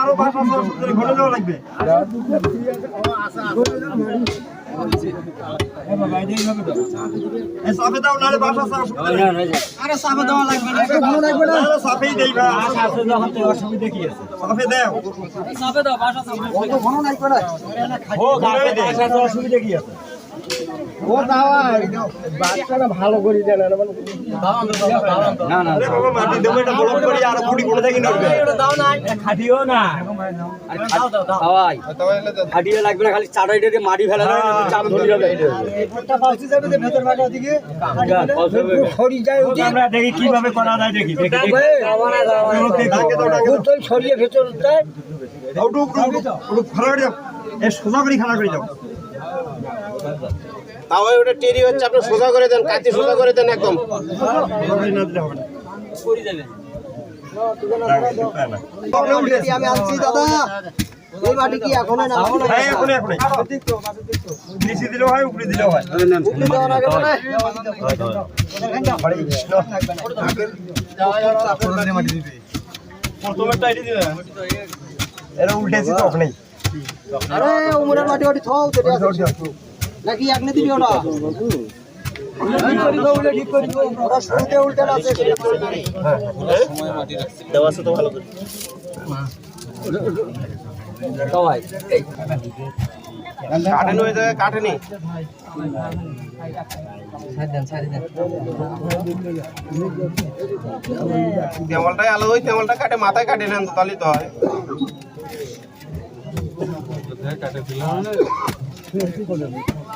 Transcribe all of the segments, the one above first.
আরও বাস আছে ওষুধ ঘরে দেওয়া লাগবে। এই দাও নাহলে বাস আরে সাফে দেওয়া লাগবে না। ভালো লাগবে না? সাফেই দেই অসুবিধা কি আছে? সাফে দাও। সাফে দাও বাসা সাফে ঘন লাগবে। না। ও গাছে বাসা তো অসুবিধা কি আছে? ও দাওয়া বাচ্চাটা ভালো করে দেন না না মাটি দেবো এটা বড় করে আর কুড়ি করে থাকি নড়বে খাটিও না খাওয়াই খাটিয়ে লাগবে না খালি চাটাই দিয়ে মাটি ফেলা দেবে চাপ ধরে যাবে একটা পালসি যাবে যে ভেতর ভাগে ওদিকে সরি যায় আমরা দেখি কীভাবে করা যায় দেখি দেখি ডাকে দাও ডাকে দাও সরিয়ে ভেতর যায় খাড়া এ সোজা করে খাড়া করে দাও তাও ওটা টেরি হচ্ছে আপনি সোজা করে দেন কাতি সোজা করে দেন একদম। সোজা করে না দিলে হবে না আমি আনছি দাদা এই মাটি কি এখন না হ্যাঁ এখন এখন নিচে দিলেও হয় উপরে দিলেও হয় হরে কৃষ্ণ প্রথমেরটা এটি দিবে। এরা উল্টেছি তো আপনি। আরে উমরের মাটি মাটি নাকি একনে দিবি ওটা কাটেন ওই জায়গায় কাটেনি। তেমলটাই আলাদা ওই তেমলটা কাটে মাথায় কাটে নেন তো তাহলেই তো হয়।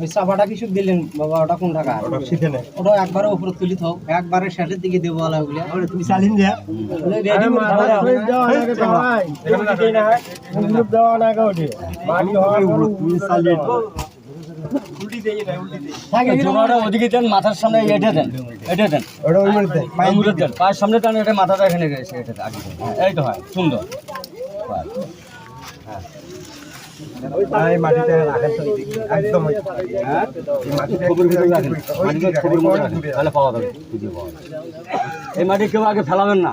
ওই চাপাটা কিছু দিলেন বাবা ওটা কোন টাকা? ওটা শিখে নে। ওটা একবারে উপরে তুলি থাও একবারে শেষের দিকে দেবো আলা তুমি চালিন যা। রেডি তুমি চালিয়ে জোড়াটা ওদিকে দেন মাথার সামনে এটে দেন এটে দেন। আঙুলের দেন পায়ের সামনে দেন এটা মাথাটা এখানে গেছে এটা। হ্যাঁ, এই তো হয় সুন্দর। এই মাটিতে রাখেন তো একদম হ্যাঁ? এই মাটিতে খবর ভিতরে রাখেন। মাটিতে খবর ভিতরে রাখেন, রাখেন। তাহলে পাওয়া যাবে। খুঁজে পাওয়া যাবে। এই মাটি কেউ আগে ফেলাবেন না।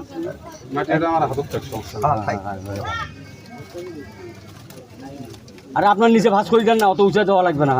হ্যাঁ, থাক। আরে আপনার নিচে ভাঁজ করে দেন না অত উঁচা দেওয়া লাগবে না।